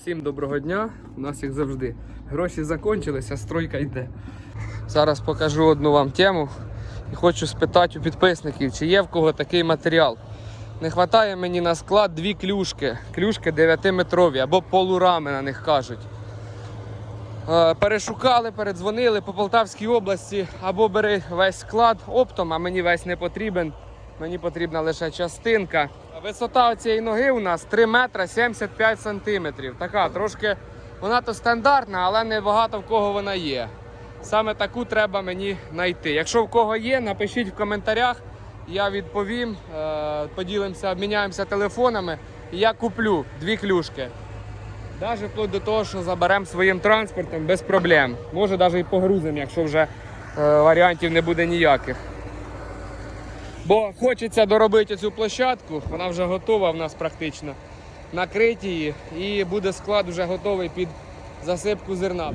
Всім доброго дня. У нас як завжди. Гроші закончилися, стройка йде. Зараз покажу одну вам тему і хочу спитати у підписників, чи є в кого такий матеріал. Не вистачає мені на склад дві клюшки. Клюшки 9-метрові або полурами на них кажуть. Е, Перешукали, передзвонили по Полтавській області, або бери весь склад оптом, а мені весь не потрібен. Мені потрібна лише частинка. Висота цієї ноги у нас 3 метра 75 сантиметрів. Така трошки вона то стандартна, але не багато в кого вона є. Саме таку треба мені знайти. Якщо в кого є, напишіть в коментарях, я відповім, е, поділимося, обміняємося телефонами. І я куплю дві клюшки. Навіть вплоть до того, що заберемо своїм транспортом без проблем. Може навіть і погрузимо, якщо вже е, варіантів не буде ніяких. Бо хочеться доробити цю площадку, вона вже готова в нас практично. Накрити її і буде склад вже готовий під засипку зерна.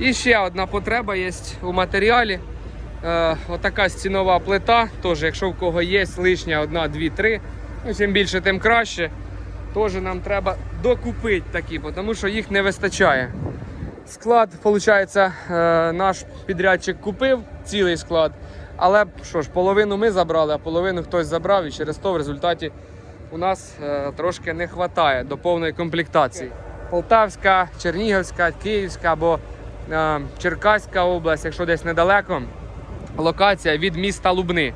І ще одна потреба є у матеріалі. Е, отака стінова плита. Теж, якщо в кого є лишня одна, дві, три. Ну, чим більше, тим краще. Теж нам треба докупити такі, тому що їх не вистачає. Склад, виходить, наш підрядчик купив цілий склад. Але що ж, половину ми забрали, а половину хтось забрав, і через то в результаті у нас е, трошки не вистачає до повної комплектації. Полтавська, Чернігівська, Київська або е, Черкаська область, якщо десь недалеко, локація від міста Лубни.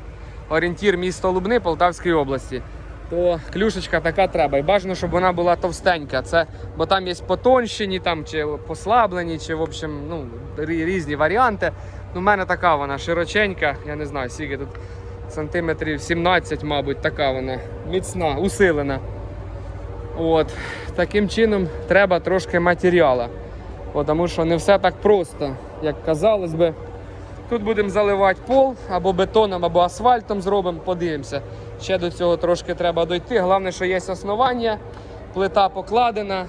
Орієнтір місто Лубни Полтавської області. То клюшечка така треба. І бажано, щоб вона була товстенька. Це, бо там є потонщені, там, чи послаблені, чи в общем, ну, різні варіанти. Ну, в мене така вона широченька, я не знаю, скільки тут сантиметрів 17, мабуть, така вона міцна, усилена. От. Таким чином треба трошки матеріалу. Тому що не все так просто, як казалось би. Тут будемо заливати пол або бетоном, або асфальтом зробимо, подивимося. Ще до цього трошки треба дойти. Головне, що є основання, плита покладена.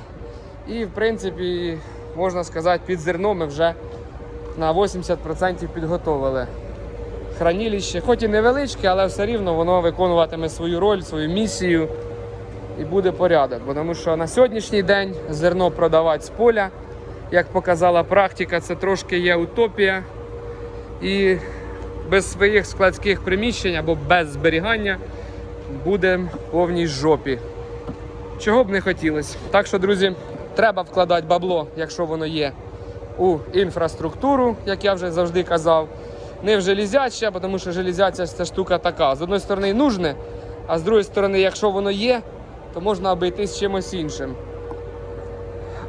І, в принципі, можна сказати, під зерно ми вже на 80% підготовили. Хранилище, хоч і невеличке, але все рівно воно виконуватиме свою роль, свою місію і буде порядок. Бо Тому що на сьогоднішній день зерно продавати з поля, як показала практика, це трошки є утопія. І без своїх складських приміщень або без зберігання будемо повній жопі. Чого б не хотілося. Так що, друзі, треба вкладати бабло, якщо воно є, у інфраструктуру, як я вже завжди казав. Не в железяче, тому що железяча це штука така. З одної сторони нужне, а з другої сторони, якщо воно є, то можна обійтись чимось іншим.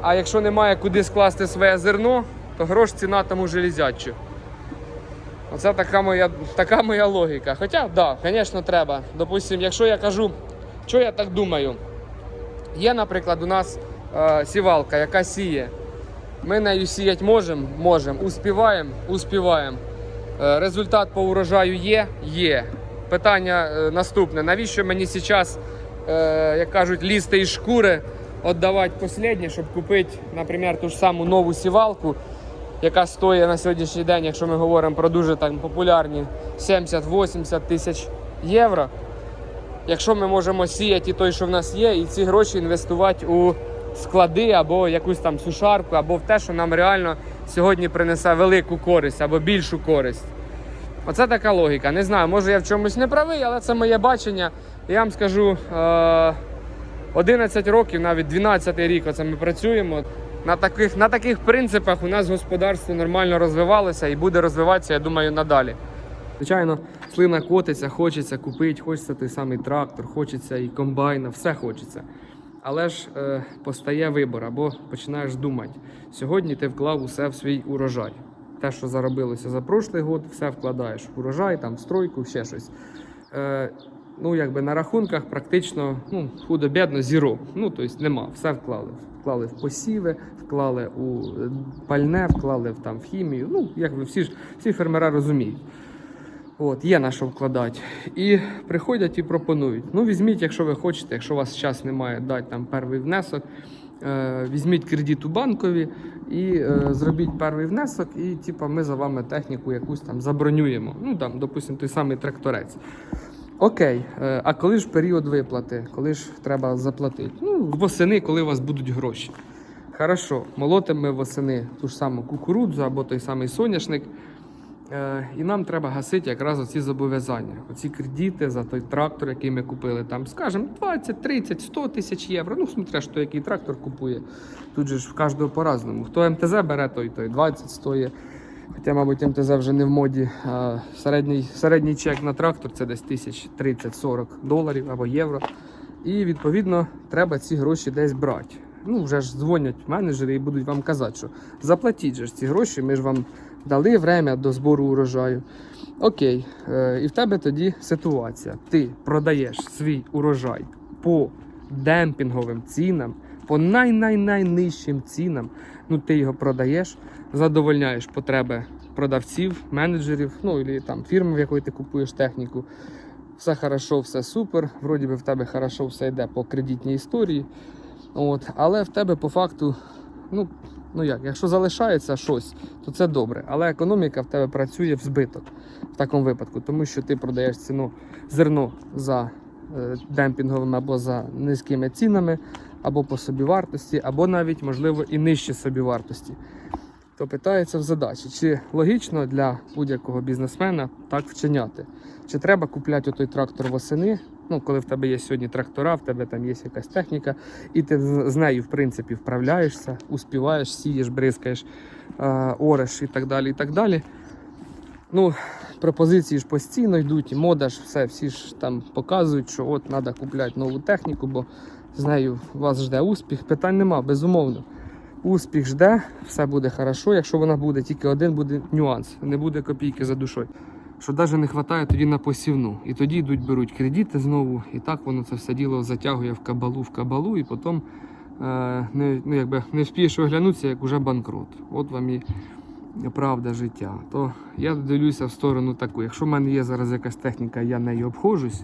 А якщо немає куди скласти своє зерно, то грош ціна тому железячу. Оце така моя, така моя логіка. Хоча, да, звісно, треба. Допустим, якщо я кажу, що я так думаю, є, наприклад, у нас е, сівалка, яка сіє. Ми нею сіяти можемо, можемо, успіваємо, успіваємо. Е, результат по урожаю є, є. Питання е, наступне: навіщо мені зараз, е, як кажуть, лізти із шкури, віддавати останнє, щоб купити, наприклад, ту ж саму нову сівалку, яка стоїть на сьогоднішній день, якщо ми говоримо про дуже так популярні 70-80 тисяч євро. Якщо ми можемо сіяти і той, що в нас є, і ці гроші інвестувати у склади або якусь там сушарку, або в те, що нам реально сьогодні принесе велику користь або більшу користь. Оце така логіка. Не знаю, може я в чомусь не правий, але це моє бачення. Я вам скажу, е, 11 років, навіть 12 рік оце ми працюємо. На таких, на таких принципах у нас господарство нормально розвивалося і буде розвиватися, я думаю, надалі. Звичайно, слина котиться, хочеться купити, хочеться той самий трактор, хочеться і комбайна, все хочеться. Але ж е, постає вибор, або починаєш думати. Сьогодні ти вклав усе в свій урожай. Те, що заробилося за прошлий год, все вкладаєш в урожай, там, в стройку, ще щось. Е, ну, якби на рахунках практично ну, худо-бідно зіро. Ну, тобто нема, все вклали. Вклали в посіви, вклали у пальне, вклали в, там, в хімію. Ну, як ви всі ж всі фермера розуміють. От, є на що вкладати. І приходять і пропонують. Ну, візьміть, якщо ви хочете, якщо у вас час немає, дати там перший внесок. Е, візьміть кредит у банкові і е, зробіть перший внесок, і типу, ми за вами техніку якусь там забронюємо. Ну там, допустимо, той самий тракторець. Окей, е, а коли ж період виплати, коли ж треба заплатити? Ну, восени, коли у вас будуть гроші. Хорошо, молотимо ми восени ту ж саму кукурудзу або той самий соняшник. Е, і нам треба гасити якраз оці зобов'язання, оці кредити за той трактор, який ми купили. Там, скажімо, 20, 30, 100 тисяч євро. Ну, смотря, що який трактор купує. Тут же ж в кожного по-разному. Хто МТЗ бере, той той 20 стоїть. Хоча, мабуть, МТЗ вже не в моді. А середній, середній чек на трактор це десь тисяч 30-40 доларів або євро. І відповідно треба ці гроші десь брати. Ну, вже ж дзвонять менеджери і будуть вам казати, що заплатіть же ж ці гроші, ми ж вам дали время до збору урожаю. Окей, е, і в тебе тоді ситуація. Ти продаєш свій урожай по демпінговим цінам, по най-най-найнижчим цінам. Ну, ти його продаєш, задовольняєш потреби продавців, менеджерів, ну і там фірми, в якої ти купуєш техніку. Все хорошо, все супер. Вроді би в тебе хорошо все йде по кредитній історії. От, але в тебе по факту, ну, ну як, якщо залишається щось, то це добре. Але економіка в тебе працює в збиток в такому випадку, тому що ти продаєш ціну зерно за е, демпінговими або за низькими цінами, або по собівартості, або навіть, можливо, і нижче собівартості. То питається в задачі, чи логічно для будь-якого бізнесмена так вчиняти? Чи треба купляти той трактор восени? Ну, коли в тебе є сьогодні трактора, в тебе там є якась техніка, і ти з нею, в принципі, вправляєшся, успіваєш, сієш, бризкаєш, ореш і так далі. і так далі. Ну, пропозиції ж постійно йдуть, мода ж все, всі ж там показують, що от треба купляти нову техніку, бо з нею вас жде успіх. Питань нема, безумовно. Успіх жде, все буде хорошо. Якщо вона буде, тільки один буде нюанс, не буде копійки за душою. Що навіть не вистачає тоді на посівну. І тоді йдуть, беруть кредити знову, і так воно це все діло затягує в кабалу, в кабалу, і потім е, не, ну, якби, не вспієш оглянутися, як уже банкрот. От вам і правда життя. То я дивлюся в сторону таку. Якщо в мене є зараз якась техніка, я нею обходжусь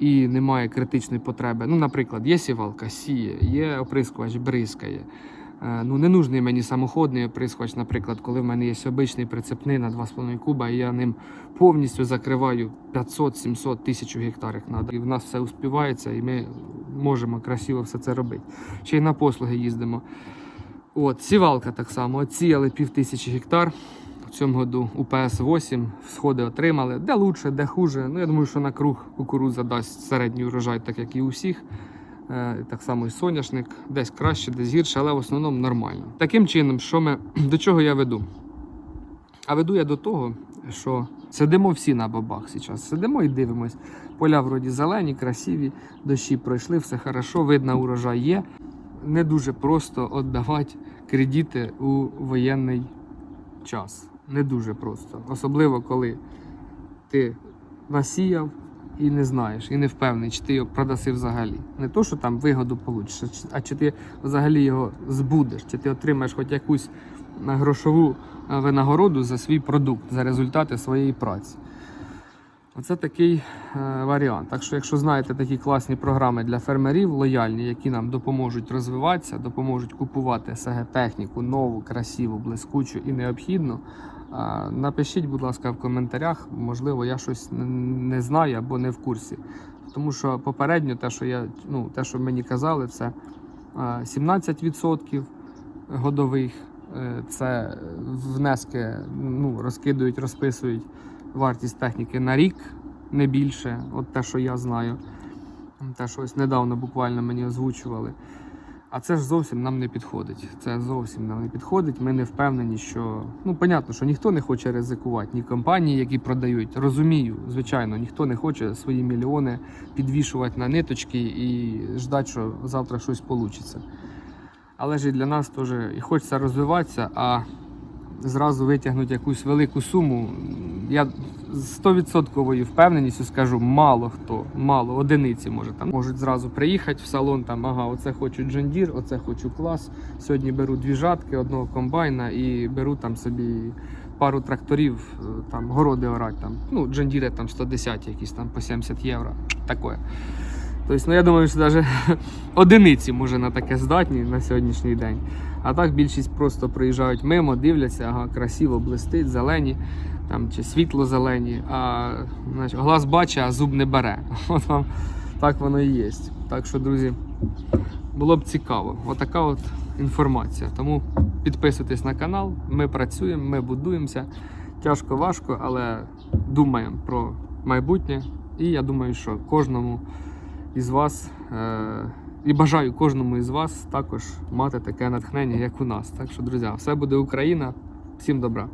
і немає критичної потреби. Ну, наприклад, є сівалка, сіє, є оприскувач, бризкає. Е, Ну, не нужний мені самоходний оприскувач, наприклад, коли в мене є обичний прицепний на 2,5 куба, і я ним повністю закриваю 500-700 тисяч гектарів. І в нас все успівається, і ми можемо красиво все це робити. Ще й на послуги їздимо. От, сівалка так само. Отсіяли пів тисячі гектар. В цьому году у ПС-8 сходи отримали. Де лучше, де хуже. Ну, я думаю, що на круг кукурудза дасть середній урожай, так як і у всіх. Е, Так само і соняшник, десь краще, десь гірше, але в основному нормально. Таким чином, що ми, до чого я веду? А веду я до того, що сидимо всі на бабах зараз. Сидимо і дивимось. Поля вроді зелені, красиві, дощі пройшли, все хорошо, видно, урожай є. Не дуже просто віддавати кредити у воєнний час. Не дуже просто. Особливо, коли ти насіяв і не знаєш, і не впевнений, чи ти його продаси взагалі. Не то, що там вигоду получиш, а чи- ти взагалі його збудеш, чи ти отримаєш хоч якусь е, грошову е, винагороду за свій продукт, за результати своєї праці. Оце такий е, варіант. Так що, якщо знаєте такі класні програми для фермерів, лояльні, які нам допоможуть розвиватися, допоможуть купувати СГ техніку нову, красиву, блискучу і необхідну, напишіть, будь ласка, в коментарях. Можливо, я щось не знаю або не в курсі. Тому що попередньо те, що я ну, те, що мені казали, це е, 17% годових. Е, Це внески ну, розкидують, розписують вартість техніки на рік, не більше. От те, що я знаю. Те, що ось недавно буквально мені озвучували. А це ж зовсім нам не підходить. Це зовсім нам не підходить. Ми не впевнені, що ну понятно, що ніхто не хоче ризикувати, ні компанії, які продають. Розумію, звичайно, ніхто не хоче свої мільйони підвішувати на ниточки і ждати, що завтра щось вийде. Але ж і для нас теж і хочеться розвиватися, а зразу витягнути якусь велику суму. Я з 100% впевненістю скажу, мало хто, мало, одиниці може там можуть зразу приїхати в салон. Там ага, оце хочу Джондір, оце хочу клас. Сьогодні беру дві жатки, одного комбайна і беру там собі пару тракторів, е, там городи орать. Там. Ну, Джондіри там 110 якісь там по 70 євро. Таке. Тобто, ну я думаю, що навіть одиниці може на таке здатні на сьогоднішній день. А так більшість просто приїжджають мимо, дивляться, ага, красиво блистить, зелені там, чи світло-зелені, а значить, глаз бачить, а зуб не бере. От вам так воно і є. Так що, друзі, було б цікаво. Отака от інформація. Тому підписуйтесь на канал. Ми працюємо, ми будуємося. Тяжко, важко, але думаємо про майбутнє. І я думаю, що кожному із вас е- і бажаю кожному із вас також мати таке натхнення, як у нас. Так що, друзі, все буде Україна. Всім добра.